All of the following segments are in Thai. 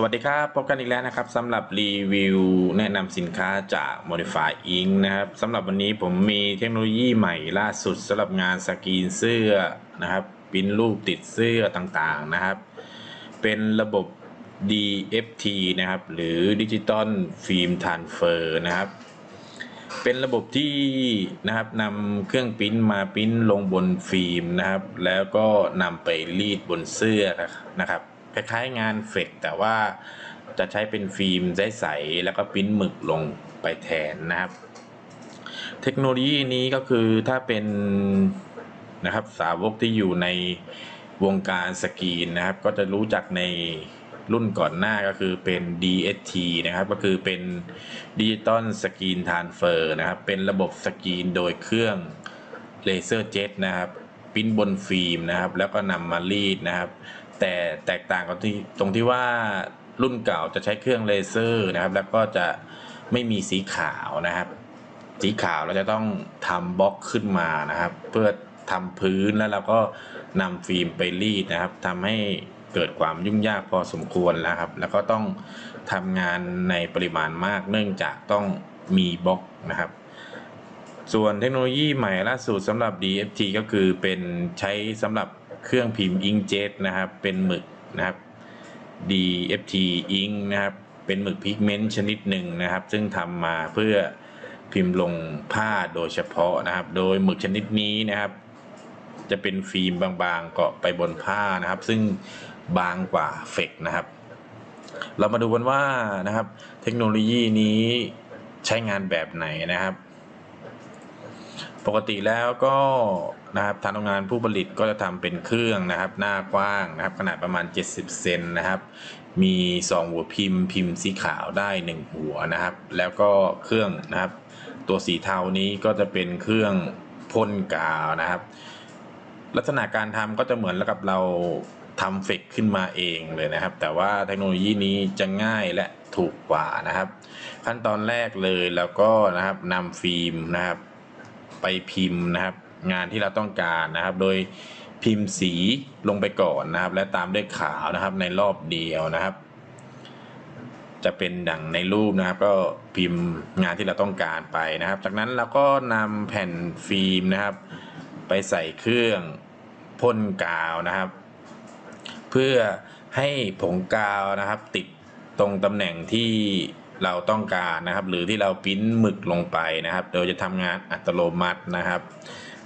สวัสดีครับ พบกันอีกแล้วนะครับสำหรับรีวิวแนะนำสินค้าจาก Modify Ink นะครับสำหรับวันนี้ผมมีเทคโนโลยีใหม่ล่าสุดสำหรับงานสกรีนเสื้อนะครับปิ้นรูปติดเสื้อต่างๆนะครับ เป็นระบบ DFT นะครับ หรือ Digital Film Transfer นะครับ เป็นระบบที่นะครับนำเครื่องปริ้นมาปริ้นลงบนฟิล์มนะครับ แล้วก็นำไปรีดบนเสื้อนะครับ คล้ายๆ งานเฟกแต่ว่าจะใช้เป็นฟิล์มใสๆแล้วก็ปิ้นหมึกลงไปแทนนะครับ เทคโนโลยีนี้ก็คือถ้าเป็นนะครับสาวกที่อยู่ในวงการสกรีนนะครับ ก็จะรู้จักในรุ่นก่อนหน้าก็คือเป็น DST นะครับ ก็คือเป็น Digital Screen Transfer นะครับ เป็นระบบสกรีนโดยเครื่องเลเซอร์เจ็ตนะครับ ปิ้นบนฟิล์มนะครับ แล้วก็นำมารีดนะครับ แต่แตกต่างกันที่ตรงที่ว่ารุ่นเก่าจะใช้เครื่องเลเซอร์นะครับ แล้วก็จะไม่มีสีขาวนะครับ สีขาวเราจะต้องทำบล็อกขึ้นมานะครับ เพื่อทำพื้นแล้วเราก็นำฟิล์มไปรีดนะครับทำให้เกิดความยุ่งยากพอสมควรแล้วครับ แล้วก็ต้องทำงานในปริมาณมาก เนื่องจากต้องมีบล็อกนะครับ ส่วนเทคโนโลยีใหม่ล่าสุดสำหรับ DFT ก็คือเป็นใช้สำหรับ เครื่องพิมพ์ inkjet นะครับ เป็นหมึกนะครับ DFT ink นะครับ เป็นหมึกพิกเมนต์ชนิดหนึ่งนะครับ ซึ่งทำมาเพื่อพิมพ์ลงผ้าโดยเฉพาะนะครับ โดยหมึกชนิดนี้นะครับ จะเป็นฟิล์มบางๆเกาะไปบนผ้านะครับ ซึ่งบางกว่าเฟกนะครับ เรามาดูกันว่านะครับ เทคโนโลยีนี้ใช้งานแบบไหนนะครับ ปกติแล้วก็นะครับทางโรงงานผู้ผลิตก็จะทำเป็นเครื่องนะครับ หน้ากว้างนะครับ ขนาดประมาณ 70 เซนนะครับ มี2หัวพิมพ์ พิมพ์สีขาวได้ 1 หัวนะครับ แล้วก็เครื่องนะครับ ตัวสีเทานี้ก็จะเป็นเครื่องพ่นกาวนะครับ ลักษณะการทำก็จะเหมือนกับเราทำเฟกขึ้นมาเองเลยนะครับ แต่ว่าเทคโนโลยีนี้จะง่ายและถูกกว่านะครับ ขั้นตอนแรกเลยแล้วก็นะครับนำฟิล์มนะครับ ไปพิมพ์นะครับ งานที่เราต้องการนะครับ โดยพิมพ์สีลงไปก่อนนะครับ และตามด้วยขาวนะครับในรอบเดียวนะครับ จะเป็นดังในรูปนะครับ ก็พิมพ์งานที่เราต้องการไปนะครับ จากนั้นเราก็นำแผ่นฟิล์มนะครับ ไปใส่เครื่องพ่นกาวนะครับ เพื่อให้ผงกาวนะครับ ติดตรงตำแหน่งที่ เราต้องการนะครับ หรือที่เราพิมพ์หมึกลงไปนะครับ โดยจะทำงานอัตโนมัตินะครับ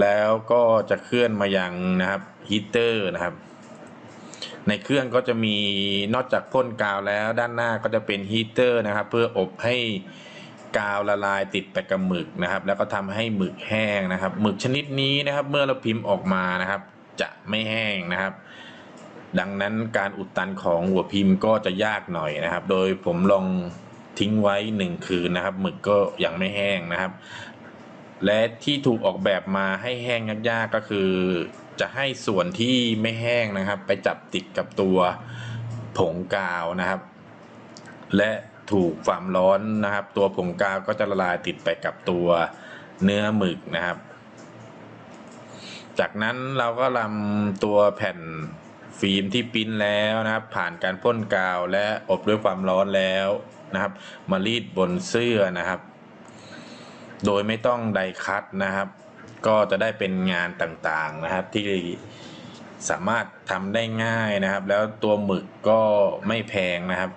แล้วก็จะเคลื่อนมายังนะครับฮีเตอร์นะครับ ในเครื่องก็จะมีนอกจากพ่นกาวแล้วด้านหน้าก็จะเป็นฮีเตอร์นะครับ เพื่ออบให้กาวละลายติดไปกับหมึกนะครับ แล้วก็ทำให้หมึกแห้งนะครับหมึกชนิดนี้นะครับ เมื่อเราพิมพ์ออกมานะครับ จะไม่แห้งนะครับ ดังนั้นการอุดตันของหัวพิมพ์ก็จะยากหน่อยนะครับ โดยผมลอง ทิ้งไว้หนึ่งคืนนะครับหมึกก็ยังไม่แห้งนะครับ และที่ถูกออกแบบมาให้แห้งยากๆก็คือ จะให้ส่วนที่ไม่แห้งนะครับ ไปจับติดกับตัวผงกาวนะครับ และถูกความร้อนนะครับ ตัวผงกาวก็จะละลายติดไปกับตัวเนื้อหมึกนะครับ จากนั้นเราก็นำตัวแผ่น ฟิล์มที่ปิ้นแล้วนะครับ ผ่านการพ่นกาวและอบด้วยความร้อนแล้วนะครับ มารีดบนเสื้อนะครับ โดยไม่ต้องไดคัตนะครับ ก็จะได้เป็นงานต่างๆนะครับที่สามารถทำได้ง่ายนะครับ แล้วตัวหมึกก็ไม่แพงนะครับ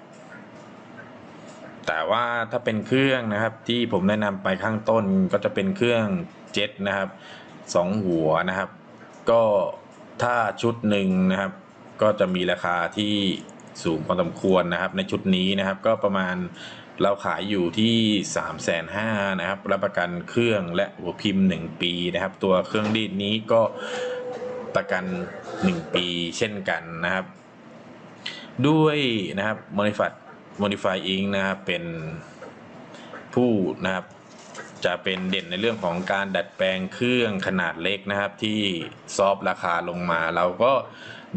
แต่ว่าถ้าเป็นเครื่องนะครับที่ผมแนะนำไปข้างต้นก็จะเป็นเครื่องเจ็ตนะครับสองหัวนะครับ ก็ถ้าชุดหนึ่งนะครับ ก็จะมีราคาที่สูงพอสมควรนะครับ ในชุดนี้นะครับก็ประมาณเราขายอยู่ที่3ามแสนห้านะครับ รับประกันเครื่องและหัวพิมพ์ 1 ปีนะครับ ตัวเครื่องรีดนี้ก็ประกัน 1 ปีเช่นกันนะครับ ด้วยนะครับ Modify Modify Ink นะครับเป็นผู้นะครับ จะเป็นเด่นในเรื่องของการดัดแปลงเครื่องขนาดเล็กนะครับ ที่ซอฟราคาลงมาเราก็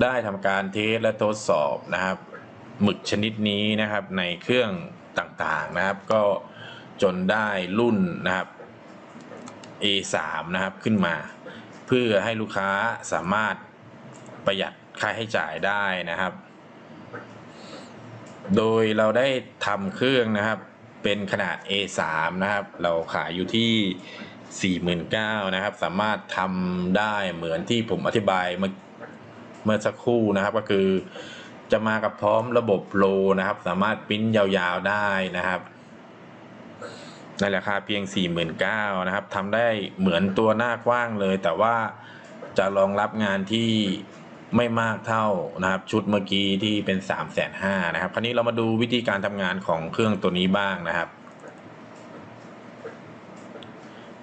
ได้ทำการเทสและทดสอบนะครับ หมึกชนิดนี้นะครับในเครื่องต่างๆนะครับ ก็จนได้รุ่นนะครับ A3 นะครับขึ้นมา เพื่อให้ลูกค้าสามารถประหยัดค่าใช้จ่ายได้นะครับ โดยเราได้ทำเครื่องนะครับเป็นขนาด A3 นะครับ เราขายอยู่ที่ 49,000นะครับ สามารถทำได้เหมือนที่ผมอธิบายเมื่อ เมื่อสักครู่นะครับก็คือ จะมากับพร้อมระบบโลนะครับ สามารถปริ้นยาวๆได้นะครับในราคาเพียง 49,000นะครับทำได้เหมือนตัวหน้ากว้างเลย แต่ว่าจะรองรับงานที่ไม่มากเท่านะครับ ชุดเมื่อกี้ที่เป็น 3 5 0 0 0นะครับ คราวนี้เรามาดูวิธีการทำงานของเครื่องตัวนี้บ้างนะครับ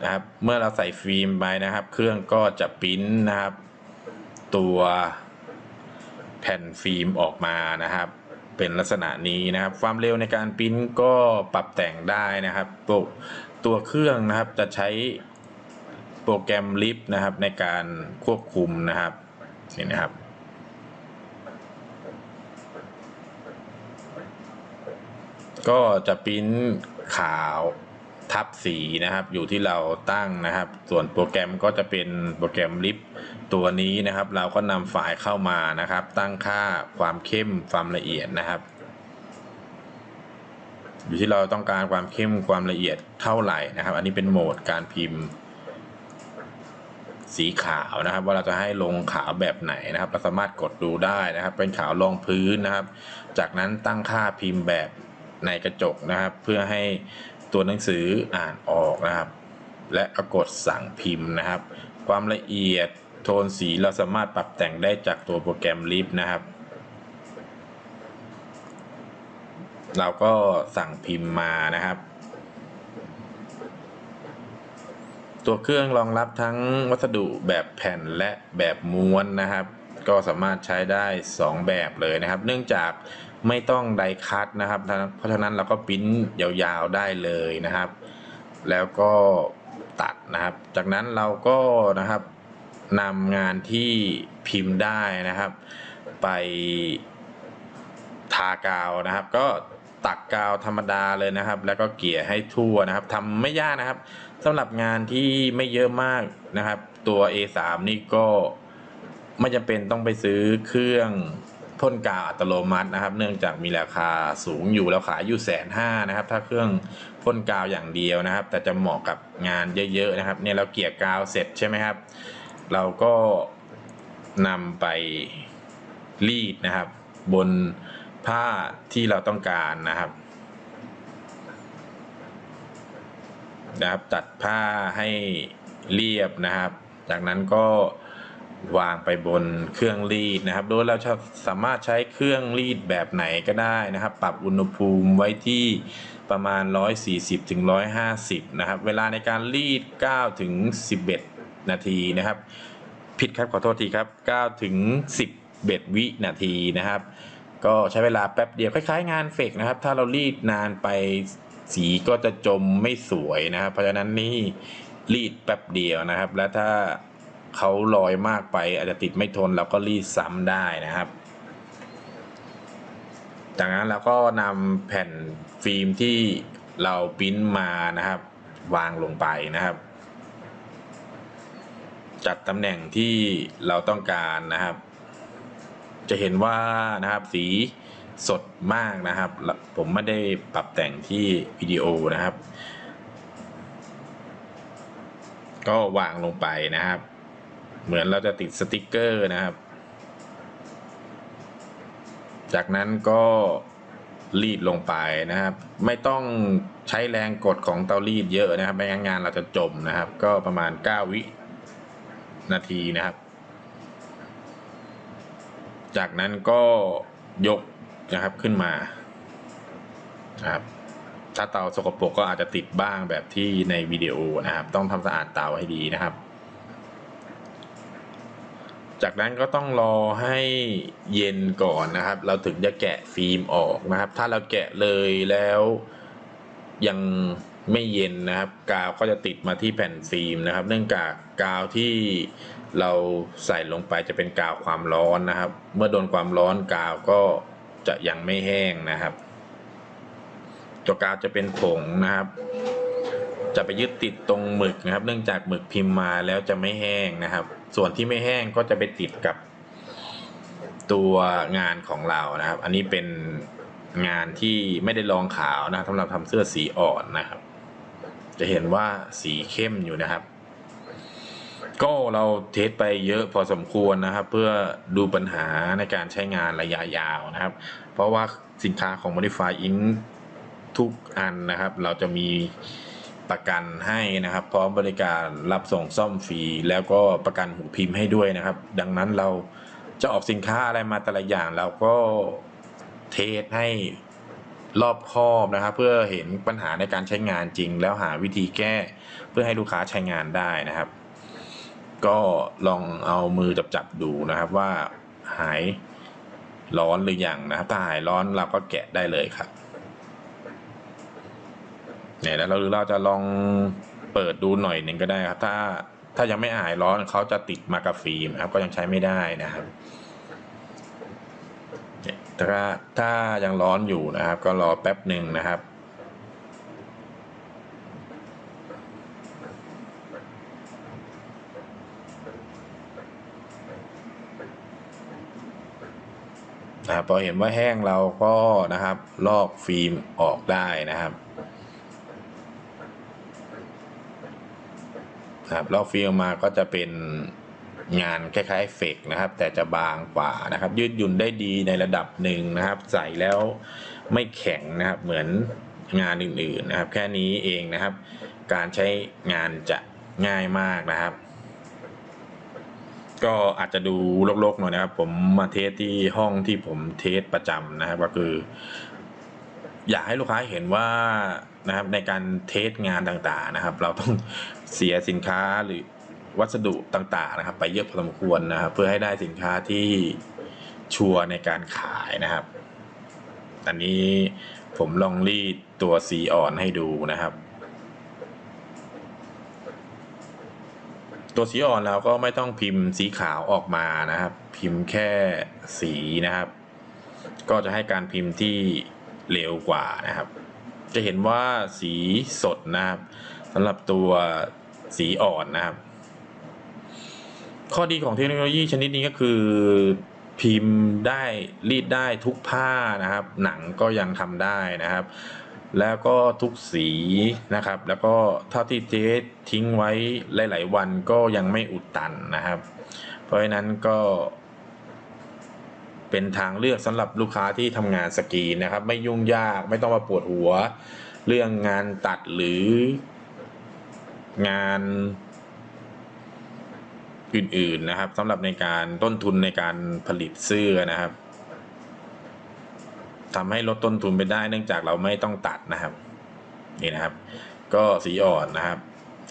นะครับ เมื่อเราใส่ฟิล์มไปนะครับ เครื่องก็จะปริ้นนะครับ ตัว ผ่นฟิล์มออกมานะครับ เป็นลักษณะนี้นะครับ ความเร็วในการปริ้นก็ปรับแต่งได้นะครับตัวตัวเครื่องนะครับจะใช้โปรแกรมลิฟต์นะครับในการควบคุมนะครับนี่นะครับก็จะปริ้นขาว ทับสีนะครับ อยู่ที่เราตั้งนะครับ ส่วนโปรแกรมก็จะเป็นโปรแกรมลิฟต์ตัวนี้นะครับ เราก็นำไฟล์เข้ามานะครับ ตั้งค่าความเข้มความละเอียดนะครับ อยู่ที่เราต้องการความเข้มความละเอียดเท่าไหร่นะครับ อันนี้เป็นโหมดการพิมพ์ สีขาวนะครับ ว่าเราจะให้ลงขาวแบบไหนนะครับเราสามารถกดดูได้นะครับ เป็นขาวรองพื้นนะครับ จากนั้นตั้งค่าพิมพ์แบบในกระจกนะครับ เพื่อให้ ตัวหนังสืออ่านออกนะครับ และกดสั่งพิมพ์นะครับ ความละเอียดโทนสีเราสามารถปรับแต่งได้จากตัวโปรแกรมลิฟนะครับ เราก็สั่งพิมพ์มานะครับ ตัวเครื่องรองรับทั้งวัสดุแบบแผ่นและแบบม้วนนะครับ ก็สามารถใช้ได้ 2 แบบเลยนะครับ เนื่องจาก ไม่ต้องไดคัตนะครับ เพราะฉะนั้นเราก็ปิ้นยาวๆได้เลยนะครับ แล้วก็ตัดนะครับ จากนั้นเราก็นะครับนำงานที่พิมพ์ได้นะครับ ไปทากาวนะครับ ก็ตักกาวธรรมดาเลยนะครับ แล้วก็เกลี่ยให้ทั่วนะครับทำไม่ยากนะครับสำหรับงานที่ไม่เยอะมากนะครับ ตัว A3 นี่ก็ไม่จำเป็นต้องไปซื้อเครื่อง พ่นกาวอัตโนมัตินะครับ เนื่องจากมีราคาสูงอยู่แล้วขายอยู่แสนห้านะครับ ถ้าเครื่องพ่นกาวอย่างเดียวนะครับ แต่จะเหมาะกับงานเยอะๆนะครับ เนี่ยเราเกี่ยกาวเสร็จใช่ไหมครับ เราก็นำไปรีดนะครับ บนผ้าที่เราต้องการนะครับนะครับ ตัดผ้าให้เรียบนะครับ จากนั้นก็ วางไปบนเครื่องรีดนะครับ โดยเราจะสามารถใช้เครื่องรีดแบบไหนก็ได้นะครับ ปรับอุณหภูมิไว้ที่ประมาณ 140ถึง150 นะครับ เวลาในการรีด 9 ถึง 11 นาทีนะครับ ผิดครับขอโทษทีครับ 9 ถึง 11 วินาทีนะครับ ก็ใช้เวลาแป๊บเดียวคล้ายๆ งานเฟกนะครับ ถ้าเรารีดนานไปสีก็จะจมไม่สวยนะครับ เพราะฉะนั้นนี่รีดแป๊บเดียวนะครับ แล้วถ้า เขาลอยมากไป อาจจะติดไม่ทนเราก็รีดซ้ำได้นะครับ จากนั้นเราก็นำแผ่นฟิล์มที่เราปิ้นมานะครับ วางลงไปนะครับ จัดตำแหน่งที่เราต้องการนะครับ จะเห็นว่านะครับสีสดมากนะครับ ผมไม่ได้ปรับแต่งที่วิดีโอนะครับ ก็วางลงไปนะครับ เหมือนเราจะติดสติกเกอร์นะครับ จากนั้นก็รีดลงไปนะครับ ไม่ต้องใช้แรงกดของเตารีดเยอะนะครับ ไม่งั้นงานเราจะจมนะครับ ก็ประมาณ 9 วินาทีนะครับ จากนั้นก็ยกนะครับขึ้นมานะครับถ้าเตาสกปรกก็อาจจะติดบ้างแบบที่ในวิดีโอนะครับ ต้องทำสะอาดเตาให้ดีนะครับ จากนั้นก็ต้องรอให้เย็นก่อนนะครับ เราถึงจะแกะฟิล์มออกนะครับ ถ้าเราแกะเลยแล้วยังไม่เย็นนะครับ กาวก็จะติดมาที่แผ่นฟิล์มนะครับ เนื่องจากกาวที่เราใส่ลงไปจะเป็นกาวความร้อนนะครับ เมื่อโดนความร้อนกาวก็จะยังไม่แห้งนะครับ ตัวกาวจะเป็นผงนะครับ จะไปยึดติดตรงหมึกนะครับ เนื่องจากหมึกพิมพ์มาแล้วจะไม่แห้งนะครับ ส่วนที่ไม่แห้งก็จะไปติดกับตัวงานของเรานะครับ อันนี้เป็นงานที่ไม่ได้ลองขาวนะสำหรับทำเสื้อสีอ่อนนะครับ จะเห็นว่าสีเข้มอยู่นะครับ ก็เราเทสไปเยอะพอสมควรนะครับ เพื่อดูปัญหาในการใช้งานระยะยาวนะครับ เพราะว่าสินค้าของ Modify Ink ทุกอันนะครับ เราจะมี ประกันให้นะครับ พร้อมบริการรับส่งซ่อมฟรีแล้วก็ประกันหูพิมพ์ให้ด้วยนะครับ ดังนั้นเราจะออกสินค้าอะไรมาแต่ละอย่างเราก็เทสให้รอบคอบนะครับ เพื่อเห็นปัญหาในการใช้งานจริง แล้วหาวิธีแก้เพื่อให้ลูกค้าใช้งานได้นะครับ ก็ลองเอามือจับจับดูนะครับว่าหายร้อนหรือยังนะครับถ้าหายร้อนเราก็แกะได้เลยครับ เนี่ยแล้วเราหรือเราจะลองเปิดดูหน่อยหนึ่งก็ได้ครับ ถ้าถ้ายังไม่หายร้อนเขาจะติดมากับฟิล์มครับก็ยังใช้ไม่ได้นะครับถ้าถ้ายังร้อนอยู่นะครับ ก็รอแป๊บหนึ่งนะครับนะครับพอเห็นว่าแห้งเราก็นะครับ ลอกฟิล์มออกได้นะครับ นะครับลอกฟิล์มมาก็จะเป็นงานคล้ายๆเฟกนะครับ แต่จะบางกว่านะครับ ยืดหยุ่นได้ดีในระดับหนึ่งนะครับ ใส่แล้วไม่แข็งนะครับ เหมือนงานอื่นๆนะครับ แค่นี้เองนะครับ การใช้งานจะง่ายมากนะครับ ก็อาจจะดูรกๆหน่อยนะครับ ผมมาเทสที่ห้องที่ผมเทสประจำนะครับ ก็คือ อยากให้ลูกค้าเห็นว่านะครับในการเทสงานต่างๆนะครับ เราต้อง เสียสินค้าหรือวัสดุต่างๆนะครับ ไปเยอะพอสมควรนะครับ เพื่อให้ได้สินค้าที่ชัวร์ในการขายนะครับ อันนี้ผมลองรีดตัวสีอ่อนให้ดูนะครับ ตัวสีอ่อนเราก็ไม่ต้องพิมพ์สีขาวออกมานะครับ พิมพ์แค่สีนะครับ ก็จะให้การพิมพ์ที่เร็วกว่านะครับ จะเห็นว่าสีสดนะครับสำหรับตัว สีอ่อนนะครับ ข้อดีของเทคโนโลยีชนิดนี้ก็คือพิมพ์ได้รีดได้ทุกผ้านะครับ หนังก็ยังทำได้นะครับ แล้วก็ทุกสีนะครับ แล้วก็เท่าที่เจ๊ทิ้งไว้หลาย ๆ วันก็ยังไม่อุดตันนะครับ เพราะฉะนั้นก็เป็นทางเลือกสำหรับลูกค้าที่ทำงานสกีนนะครับ ไม่ยุ่งยากไม่ต้องมาปวดหัว เรื่องงานตัดหรือ งานอื่นๆนะครับสำหรับในการต้นทุนในการผลิตเสื้อนะครับทำให้ลดต้นทุนไปได้เนื่องจากเราไม่ต้องตัดนะครับ นี่นะครับ ก็สีอ่อนนะครับ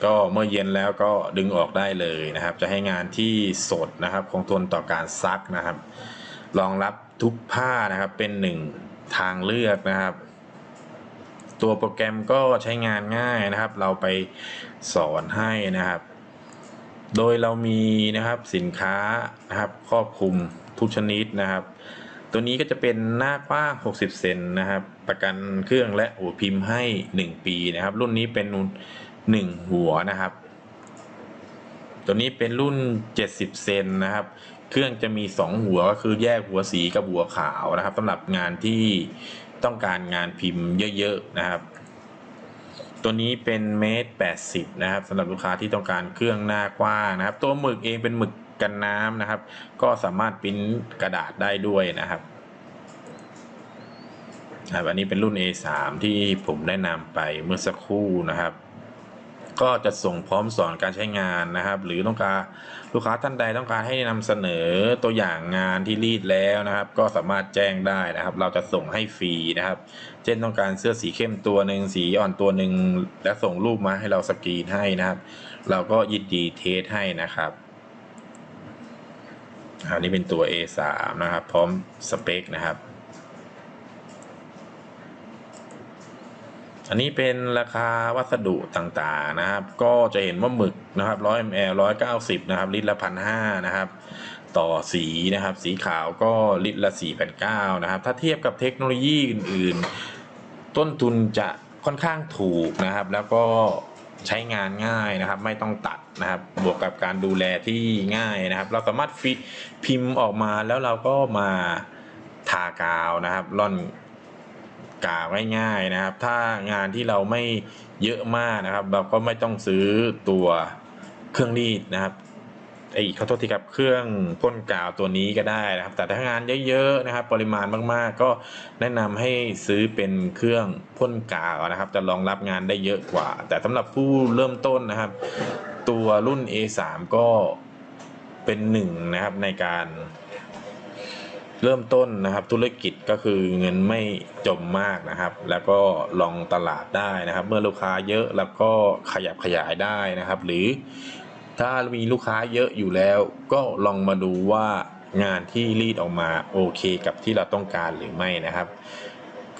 ก็เมื่อเย็นแล้วก็ดึงออกได้เลยนะครับ จะให้งานที่สดนะครับ คงทนต่อการซักนะครับรองรับทุกผ้านะครับเป็นหนึ่งทางเลือกนะครับ ตัวโปรแกรมก็ใช้งานง่ายนะครับ เราไปสอนให้นะครับ โดยเรามีนะครับสินค้านะครับครอบคลุมทุกชนิดนะครับ ตัวนี้ก็จะเป็นหน้ากว้าง 60 เซนนะครับ ประกันเครื่องและหัวพิมพ์ให้ 1 ปีนะครับ รุ่นนี้เป็น1หัวนะครับ ตัวนี้เป็นรุ่น 70 เซนนะครับ เครื่องจะมี 2 หัวก็คือแยกหัวสีกับหัวขาวนะครับสำหรับงานที่ ต้องการงานพิมพ์เยอะๆนะครับ ตัวนี้เป็นเมตร80 นะครับสำหรับลูกค้าที่ต้องการเครื่องหน้ากว้างนะครับ ตัวหมึกเองเป็นหมึกกันน้ำนะครับ ก็สามารถพิมพ์กระดาษได้ด้วยนะครับครับอันนี้เป็นรุ่น A3 ที่ผมแนะนำไปเมื่อสักครู่นะครับ ก็จะส่งพร้อมสอนการใช้งานนะครับ หรือต้องการลูกค้าท่านใดต้องการให้นำเสนอตัวอย่างงานที่รีดแล้วนะครับ ก็สามารถแจ้งได้นะครับ เราจะส่งให้ฟรีนะครับ เช่นต้องการเสื้อสีเข้มตัวหนึ่งสีอ่อนตัวหนึ่งและส่งรูปมาให้เราสกรีนให้นะครับ เราก็ยินดีเทสให้นะครับอันนี้เป็นตัว A3 นะครับ พร้อมสเปคนะครับ อันนี้เป็นราคาวัสดุต่างๆนะครับ ก็จะเห็นว่าหมึกนะครับ100 ml 190นะครับลิตรละพันห้านะครับ ต่อสีนะครับ สีขาวก็ลิตรละ4,900นะครับ ถ้าเทียบกับเทคโนโลยีอื่นๆ ต้นทุนจะค่อนข้างถูกนะครับ แล้วก็ใช้งานง่ายนะครับ ไม่ต้องตัดนะครับ บวกกับการดูแลที่ง่ายนะครับ เราสามารถฟิพิมพ์ออกมาแล้วเราก็มาทากาวนะครับร่อน กาวง่ายๆนะครับ ถ้างานที่เราไม่เยอะมากนะครับ เราก็ไม่ต้องซื้อตัวเครื่องรีดนะครับไอ้ขอโทษทีครับเครื่องพ่นกาวตัวนี้ก็ได้นะครับ แต่ถ้างานเยอะๆนะครับ ปริมาณมากๆ ก็แนะนำให้ซื้อเป็นเครื่องพ่นกาวนะครับ จะรองรับงานได้เยอะกว่า แต่สำหรับผู้เริ่มต้นนะครับ ตัวรุ่น A3 ก็เป็นหนึ่งนะครับในการ เริ่มต้นนะครับธุรกิจก็คือเงินไม่จมมากนะครับ แล้วก็ลองตลาดได้นะครับ เมื่อลูกค้าเยอะแล้วก็ขยับขยายได้นะครับ หรือถ้ามีลูกค้าเยอะอยู่แล้ว ก็ลองมาดูว่างานที่รีดออกมาโอเคกับที่เราต้องการหรือไม่นะครับ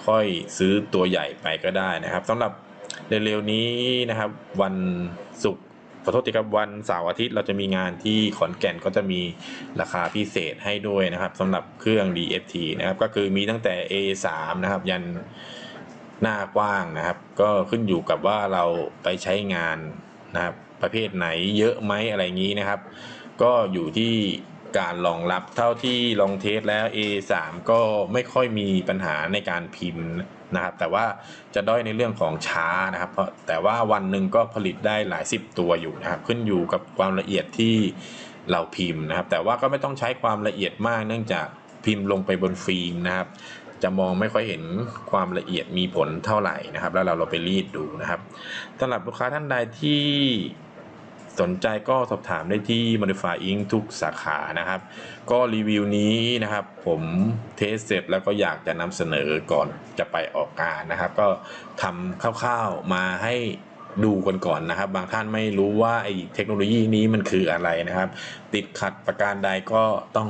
ค่อยซื้อตัวใหญ่ไปก็ได้นะครับสำหรับเร็วๆนี้นะครับ วันศุกร์ ขอโทษทีครับวันเสาร์อาทิตย์เราจะมีงานที่ขอนแก่นก็จะมีราคาพิเศษให้ด้วยนะครับสำหรับเครื่อง DFT นะครับก็คือมีตั้งแต่ A3 นะครับยันหน้ากว้างนะครับ ก็ขึ้นอยู่กับว่าเราไปใช้งานนะครับประเภทไหนเยอะไหมอะไรอย่างนี้นะครับ ก็อยู่ที่ การรองรับเท่าที่ลองเทสแล้ว A3 ก็ไม่ค่อยมีปัญหาในการพิมพ์นะครับ แต่ว่าจะด้อยในเรื่องของช้านะครับ เพราะแต่ว่าวันหนึ่งก็ผลิตได้หลายสิบตัวอยู่นะครับ ขึ้นอยู่กับความละเอียดที่เราพิมพ์นะครับ แต่ว่าก็ไม่ต้องใช้ความละเอียดมาก เนื่องจากพิมพ์ลงไปบนฟิล์มนะครับ จะมองไม่ค่อยเห็นความละเอียดมีผลเท่าไหร่นะครับ แล้วเราเราไปรีดดูนะครับสำหรับลูกค้าท่านใดที่ สนใจก็สอบถามได้ที่ Modify Ink ทุกสาขานะครับ ก็รีวิวนี้นะครับ ผมเทสเสร็จแล้วก็อยากจะนำเสนอก่อนจะไปออกงานนะครับ ก็ทำคร่าวๆมาให้ดูกันก่อนนะครับ บางท่านไม่รู้ว่าไอ้เทคโนโลยีนี้มันคืออะไรนะครับ ติดขัดประการใดก็ต้อง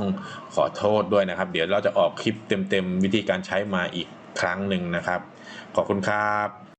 ขอโทษด้วยนะครับ เดี๋ยวเราจะออกคลิปเต็มๆ วิธีการใช้มาอีกครั้งหนึ่งนะครับ ขอบคุณครับ